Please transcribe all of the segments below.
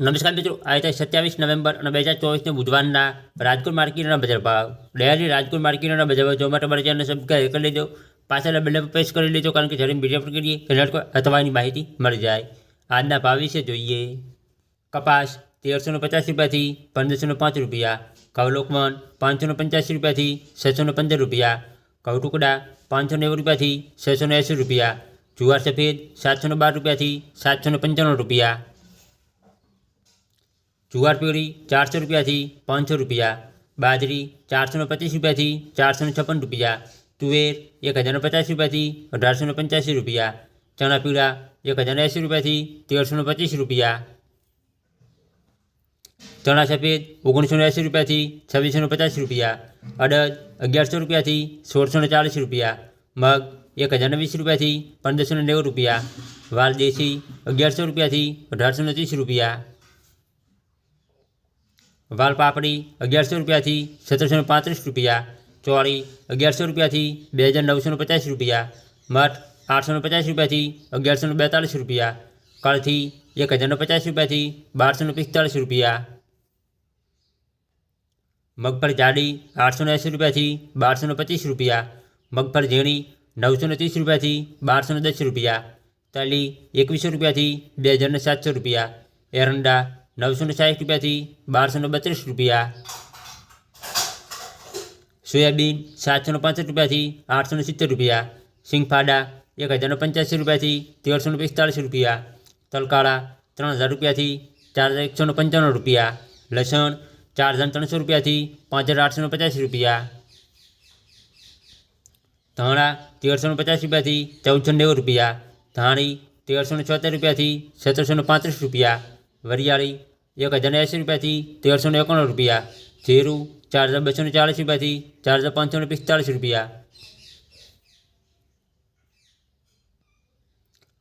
નમસ્કાર મિત્રો આજે સત્યાવીસ નવેમ્બર અને બે હજાર ચોવીસને બુધવારના રાજકોટ માર્કેટના બજાર ભાવ. ડેલી રાજકોટ માર્કેટના બજાર ભાવ જોવા માટે અમારા ચેનલને સબસ્ક્રાઈબ કરી લેજો. પાછળ બેલ પ્રેસ કરી લેજો, કારણ કે જ્યારે બીજા પર કરીએ ઘણા અથવાની માહિતી મળી જાય. આજના ભાવ વિશે જોઈએ. કપાસ તેરસો પચાસ રૂપિયાથી પંદરસો પાંચ રૂપિયા કવલોકમન પાંચસો પંચ્યાસી રૂપિયાથી છસો પંદર રૂપિયા, કવટુકડા ટુકડા પાંચસો નેવું રૂપિયાથી છસો એંસી રૂપિયા, જુવાર સફેદ સાતસો બાર રૂપિયાથી સાતસો પંચાણું રૂપિયા જુવાર પીળી ચારસો રૂપિયાથી પાંચસો રૂપિયા બાજરી ચારસો ને પચીસ રૂપિયાથી ચારસો ને છપ્પન રૂપિયા તુવેર એક હજાર પચાસ રૂપિયાથી અઢારસો ને પંચ્યાસી રૂપિયા ચણા પીળા એક હજાર એંસી રૂપિયાથી તેરસો ને પચીસ રૂપિયા ચણા સફેદ ઓગણીસો ને એંસી રૂપિયાથી છવ્વીસો ને પચાસ રૂપિયા અડદ અગિયારસો રૂપિયાથી સોળસો ને ચાલીસ રૂપિયા મગ એક હજાર ને વીસ રૂપિયાથી પંદરસો ને નેવું રૂપિયા વાલ દેશી અગિયારસો રૂપિયાથી અઢારસો ને ત્રીસ રૂપિયા વાલ પાપડી અગિયારસો રૂપિયાથી સત્તરસો ને પાંત્રીસ રૂપિયા ચોળી અગિયારસો રૂપિયાથી બે હજાર નવસો ને પચાસ રૂપિયા મઠ આઠસો ને પચાસ રૂપિયાથી અગિયારસો ને બેતાલીસ રૂપિયા કળથી એક હજાર ને પચાસ રૂપિયાથી બારસો ને પિસ્તાળીસ રૂપિયા મગફળી જાડી આઠસો ને એંસી રૂપિયાથી બારસો ને પચીસ રૂપિયા મગફળી ઝીણી નવસો ને ત્રીસ રૂપિયાથી બારસો ને દસ રૂપિયા તલી એકવીસો રૂપિયાથી બે હજાર ને સાતસો રૂપિયા એરંડા નવસો ને સાઠ રૂપિયાથી બારસો ને બત્રીસ રૂપિયા સોયાબીન સાતસો ને પાંસઠ રૂપિયાથી આઠસો ને સિત્તેર રૂપિયા સિંગફાડા એક હજાર ને પંચ્યાસી રૂપિયાથી તેરસો ને પિસ્તાળીસ રૂપિયા તલકાળા ત્રણ હજાર રૂપિયાથી ચાર હજાર એકસો ને પંચાણું રૂપિયા લસણ ચાર હજાર ત્રણસો રૂપિયાથી પાંચ હજાર આઠસો ને પચાસ રૂપિયા ધાણા તેરસો ને પચાસ રૂપિયાથી ચૌદસો ને નેવું રૂપિયા ધાણી તેરસો ને છોતેર રૂપિયાથી સત્તરસો ને પાંત્રીસ રૂપિયા વરિયાળી એક હજાર એંસી રૂપિયાથી તેરસો ને એકાણું રૂપિયા જીરું ચાર હજાર બસો ને ચાલીસ રૂપિયાથી ચાર હજાર પાંચસો ને પિસ્તાળીસ રૂપિયા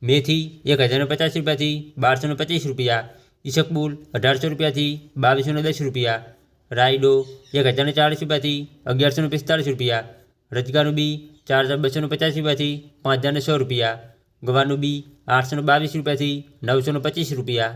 મેથી એક હજાર ને પચાસ રૂપિયાથી બારસો ને પચીસ રૂપિયા ઈસકબુલ અઢારસો રૂપિયાથી બાવીસો ને દસ રૂપિયા રાયડો એક હજાર ને ચાલીસ રૂપિયાથી અગિયારસો ને પિસ્તાળીસ રૂપિયા રજગાનું બી ચાર હજાર બસો ને પચાસ રૂપિયાથી પાંચ હજાર ને સો રૂપિયા ગવાનું બી આઠસો ને બાવીસ રૂપિયાથી નવસો ને પચીસ રૂપિયા